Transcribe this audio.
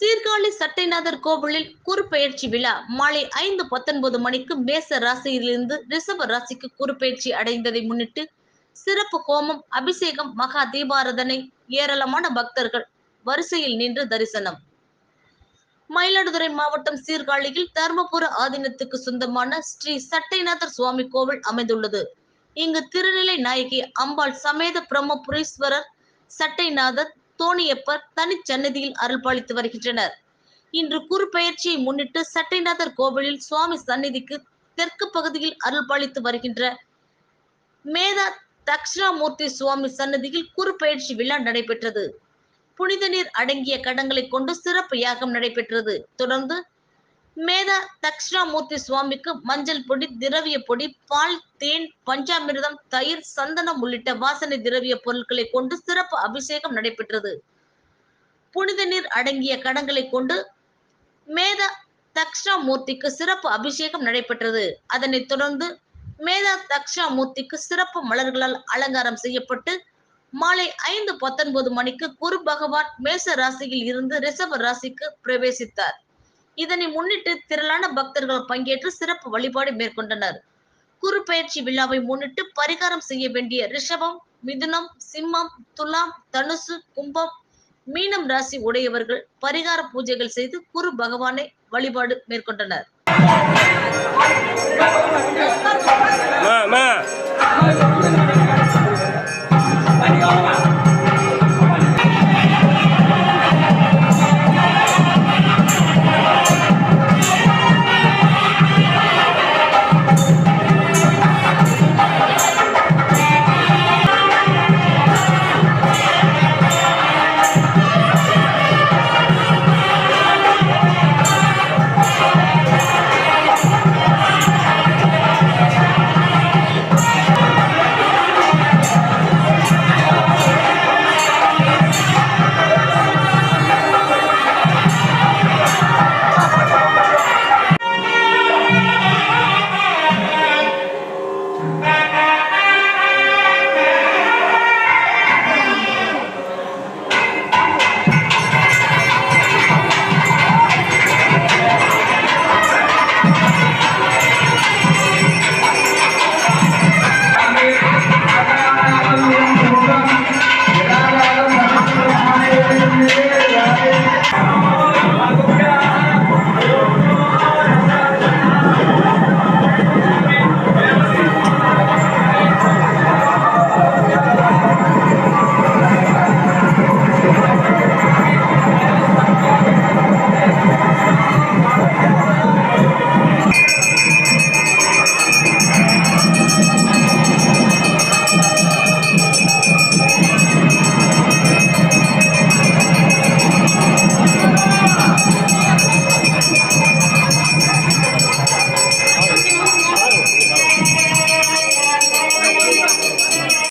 சீர்காழி சட்டைநாதர் கோவிலில் குறுப்பெயர்ச்சி விழா மாலை ஐந்து பத்தொன்பது மணிக்கு மேச ராசியிலிருந்து ரிஷப ராசிக்கு குறுப்பெயர்ச்சி அடைந்ததை முன்னிட்டு சிறப்பு கோமம் அபிஷேகம் மகா தீபாரதனை ஏராளமான பக்தர்கள் வரிசையில் நின்று தரிசனம். மயிலாடுதுறை மாவட்டம் சீர்காழியில் தர்மபுர ஆதீனத்துக்கு சொந்தமான ஸ்ரீ சட்டைநாதர் சுவாமி கோவில் அமைந்துள்ளது. இங்கு திருநிலை நாயகி அம்பாள் சமேத பிரம்மபுரீஸ்வரர் சட்டைநாதர் தோணியப்பர் தனிச்சன்னதியில் அருள்பாலித்து வருகின்றனர். இன்று குறுப்பெயர்ச்சியை முன்னிட்டு சட்டைநாதர் கோவிலில் சுவாமி சந்நிதிக்கு தெற்கு பகுதியில் அருள்பாலித்து வருகின்ற மேதா தக்ஷணாமூர்த்தி சுவாமி சன்னதியில் குறுப்பெயர்ச்சி விழா நடைபெற்றது. புனித நீர் அடங்கிய கடங்களை கொண்டு சிறப்பு யாகம் நடைபெற்றது. தொடர்ந்து மேதா தக்ஷணாமூர்த்தி சுவாமிக்கு மஞ்சள் பொடி திரவிய பொடி பால் தேன் பஞ்சாமிர்தம் தயிர் சந்தனம் உள்ளிட்ட வாசனை திரவிய பொருட்களை கொண்டு சிறப்பு அபிஷேகம் நடைபெற்றது. புனித நீர் அடங்கிய கடங்களை கொண்டு மேதா தக்ஷணாமூர்த்திக்கு சிறப்பு அபிஷேகம் நடைபெற்றது. அதனைத் தொடர்ந்து மேதா தக்ஷணாமூர்த்திக்கு சிறப்பு மலர்களால் அலங்காரம் செய்யப்பட்டு மாலை ஐந்து பத்தொன்பது மணிக்கு குரு பகவான் மேச ராசியில் இருந்து ரிஷப ராசிக்கு பிரவேசித்தார். இதனை முன்னிட்டு திரளான பக்தர்கள் பங்கேற்று சிறப்பு வழிபாடு மேற்கொண்டனர். குரு பயிற்சி விழாவை முன்னிட்டு பரிகாரம் செய்ய வேண்டிய ரிஷபம் மிதுனம் சிம்மம் துலாம் தனுசு கும்பம் மீனம் ராசி உடையவர்கள் பரிகார பூஜைகள் செய்து குரு பகவானை வழிபாடு மேற்கொண்டனர். மா மா.